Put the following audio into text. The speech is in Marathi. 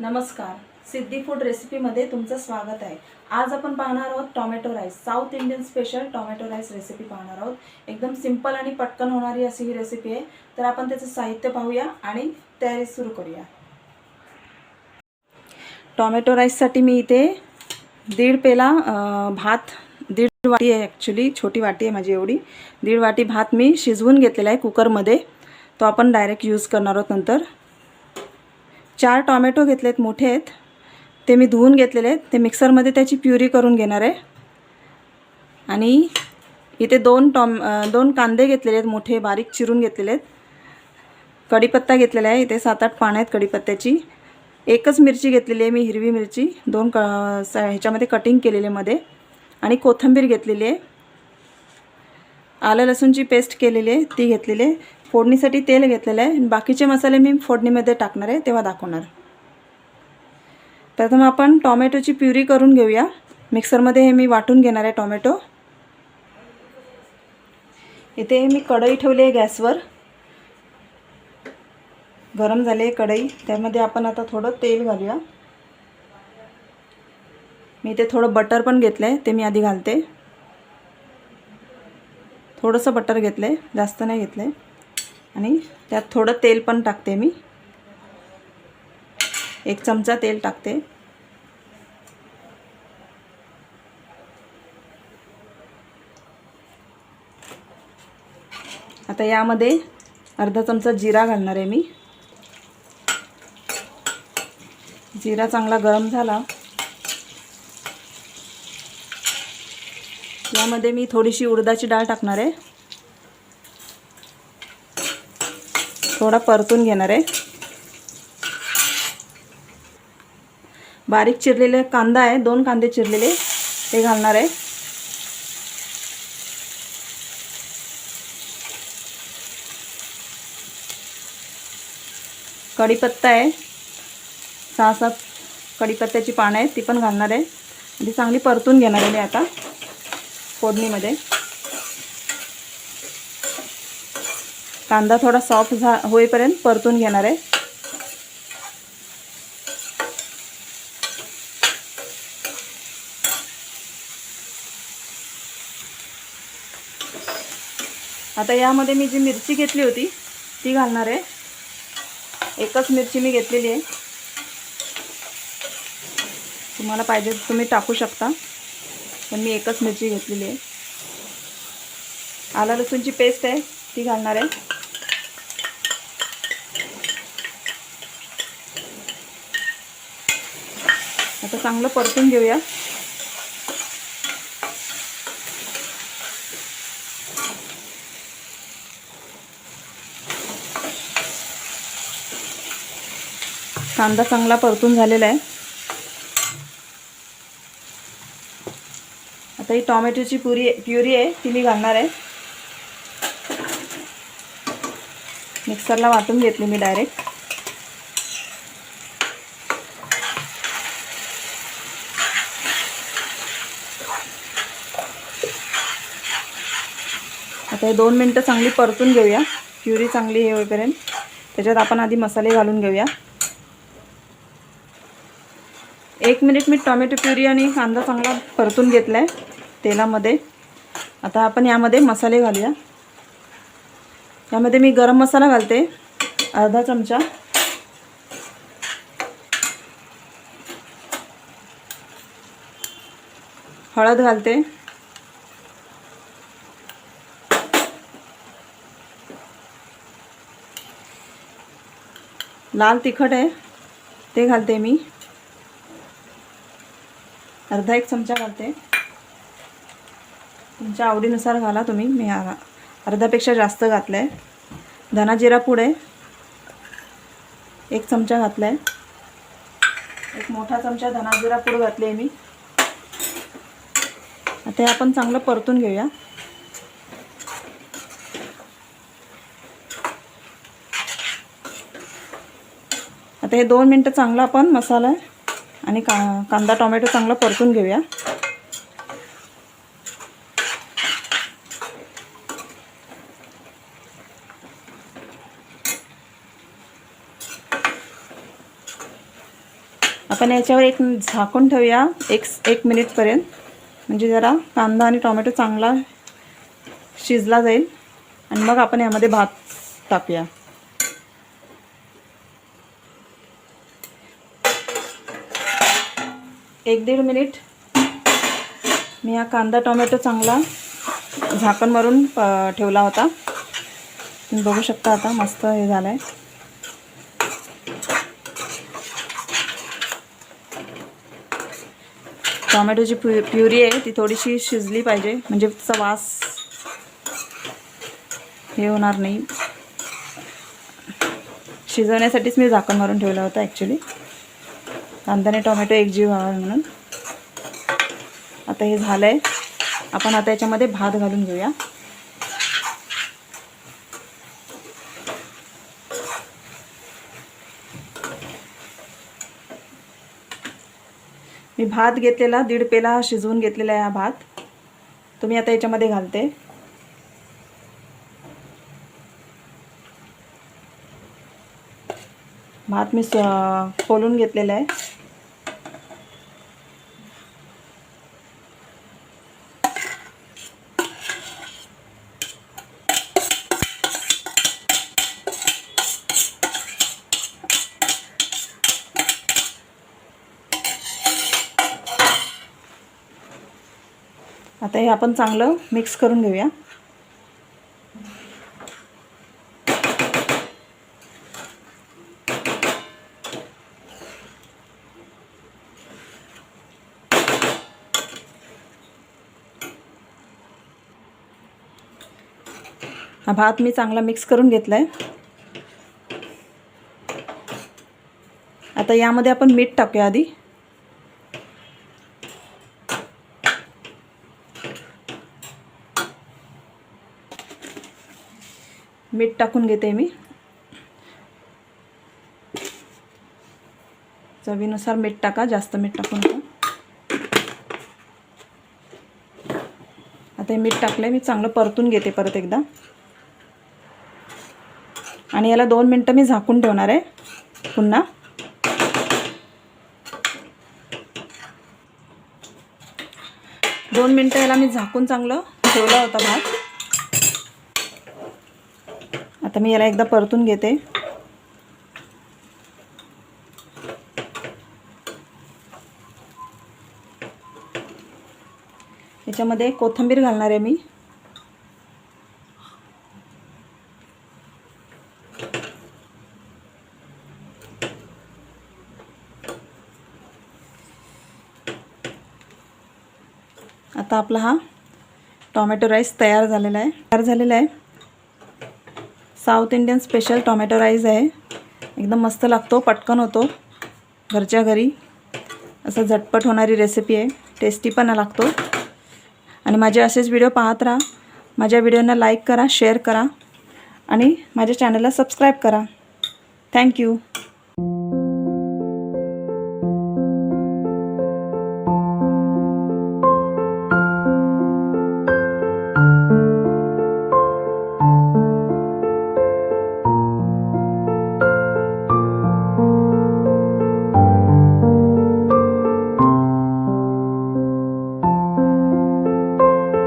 नमस्कार. सिद्धी फूड रेसिपीमध्ये तुमचं स्वागत आहे. आज आपण पाहणार आहोत tomato rice. South Indian special tomato rice recipe पाहणार आहोत. एकदम सिंपल आणि पटकन होणारी अशी ही रेसिपी आहे. तर आपण त्याचं साहित्य पाहूया आणि तयारी सुरू करूया. टॉमॅटो राईससाठी मी इथे दीड पेला भात दीड वाटी आहे ॲक्च्युली छोटी वाटी आहे माझी एवढी. दीड वाटी भात मी शिजवून घेतलेला आहे कुकरमध्ये तो आपण डायरेक्ट यूज करणार आहोत नंतर. चार टॉमॅटो घेतलेत मोठे आहेत ते मी धुवून घेतलेले आहेत. ते मिक्सरमध्ये त्याची प्युरी करून घेणार आहे. आणि इथे दोन टॉम दोन कांदे घेतलेले आहेत मोठे बारीक चिरून घेतलेले आहेत. कढीपत्ता घेतलेला आहे. इथे सात आठ पानं आहेत कढीपत्त्याची. एकच मिरची घेतलेली आहे मी हिरवी मिरची. दोन क स ह्याच्यामध्ये कटिंग केलेले मध्ये. आणि कोथिंबीर घेतलेली आहे. आलं लसूणची पेस्ट केलेली आहे. ती घेतलेली आहे. फोडणीसाठी तेल घेतलेलं आहे. आणि बाकीचे मसाले मी फोडणीमध्ये टाकणार आहे तेव्हा दाखवणार. प्रथम आपण टॉमॅटोची प्युरी करून घेऊया. मिक्सरमध्ये हे मी वाटून घेणार आहे टॉमॅटो. इथे मी कढई ठेवली आहे गॅसवर. गरम झाली आहे कढई. त्यामध्ये आपण आता थोडं तेल घालूया. मी इथे थोडं बटर पण घेतलं आहे ते मी आधी घालते. थोडंसं बटर घेतलं आहे जास्त नाही घेतलं आहे आणि त्यात थोडं तेल पण टाकते मी. एक चमचा तेल टाकते. आता यामध्ये अर्धा चमचा जिरा घालणार आहे मी. जिरा चांगला गरम झाला. यामध्ये मी थोडीशी उडदाची डाळ टाकणार आहे. थोडा परतून घेणार आहे. बारीक चिरलेले कांदा आहे दोन कांदे चिरलेले ते घालणार आहे. कढीपत्ता आहे. सहा सात कढीपत्त्याची पानं आहेत ती पण घालणार आहे. ती चांगली परतून घेणार आहे मी आता फोडणीमध्ये. कांदा थोडा सॉफ्ट झा होईपर्यंत परतून घेणार आहे. आता यामध्ये मी जी मिरची घेतली होती ती घालणार आहे. एकच मिरची मी घेतलेली आहे. तुम्हाला पाहिजे तुम्ही टाकू शकता पण मी एकच मिरची घेतलेली आहे. आला लसूणची पेस्ट आहे ती घालणार आहे. आता चांगलं परतून घेऊया. कांदा चांगला परतून झालेला आहे. आता ही टॉमॅटोची पुरी प्युरी आहे ती मी घालणार आहे. मिक्सरला वाटून घेतली मी डायरेक्ट. आता हे दोन मिनटं चांगली परतून घेऊया. प्युरी चांगली हे होईपर्यंत. त्याच्यात आपण आधी मसाले घालून घेऊया. एक मिनिट मी टॉमॅटो प्युरी आणि कांदा चांगला परतून घेतला आहे तेलामध्ये. आता आपण यामध्ये मसाले घालूया. यामध्ये मी गरम मसाला घालते. अर्धा चमचा. हळद घालते. लाल तिखट आहे. ते घालते मी. अर्धा एक चमचा घालते. तुमच्या आवडीनुसार घाला तुम्ही. मी अर्ध्यापेक्षा जास्त घातलं आहे धना जिरा पूड आहे. एक चमचा घातला आहे एक मोठा चमचा धना जिरा पूड घातली आहे मी. आता आपण चांगलं परतून घेऊया. आता हे दोन मिनटं चांगला आपण मसाला आणि का कांदा टोमॅटो चांगला परतून घेऊया. आपण याच्यावर एक झाकून ठेवूया एक एक मिनिटपर्यंत म्हणजे जरा कांदा आणि टोमॅटो चांगला शिजला जाईल. आणि मग आपण यामध्ये भात टाकूया. एक दीड मिनिट. मी हा कांदा टोमॅटो चांगला झाकण मारून ठेवला होता. तुम्ही बघू शकता आता मस्त हे झालं आहे टोमॅटोची प्यु प्युरी आहे ती थोडीशी शिजली पाहिजे म्हणजे तिचा वास हे होणार नाही. शिजवण्यासाठीच मी झाकण मारून ठेवला होता ॲक्च्युली कांदा टोमॅटो टोमॅटो एकजीव व्हावा म्हणून. आता हे झालं आहे आपण आता याच्यामध्ये भात घालून घेऊया. मी भात घेतलेला दीड पेला शिजवून घेतलेला आहे हा भात. तुम्ही आता याच्यामध्ये घालते. भात मी स- खोलून घेतलेला आहे. आता हे आपण चांगलं मिक्स करून घेऊया. हा भात मी चांगला मिक्स करून घेतला आहे आता यामध्ये आपण मीठ टाकूया आधी. मीठ टाकून घेते मी. चवीनुसार मीठ टाका जास्त मीठ टाकून नका. आता हे मीठ टाकलं मी चांगलं परतून घेते परत एकदा. आणि याला दोन मिनटं मी झाकून ठेवणार आहे पुन्हा. दोन मिनटं याला मी झाकून चांगलं ठेवला होता भात. आता मी याला एकदा परतून घेते. याच्यामध्ये कोथिंबीर घालणार आहे मी. आता आपला हा टॉमॅटो राईस तयार झालेला आहे. तयार झालेला आहे. South Indian special tomato rice आहे. एकदम मस्त लागतो पटकन होतो. घरच्या घरी. असं झटपट होणारी रेसिपी आहे. टेस्टी पण लागतो. आणि माझे असेच व्हिडिओ पाहत राहा. माझ्या व्हिडिओना लाईक करा शेअर करा. आणि माझ्या चॅनलला सबस्क्राईब करा. थँक्यू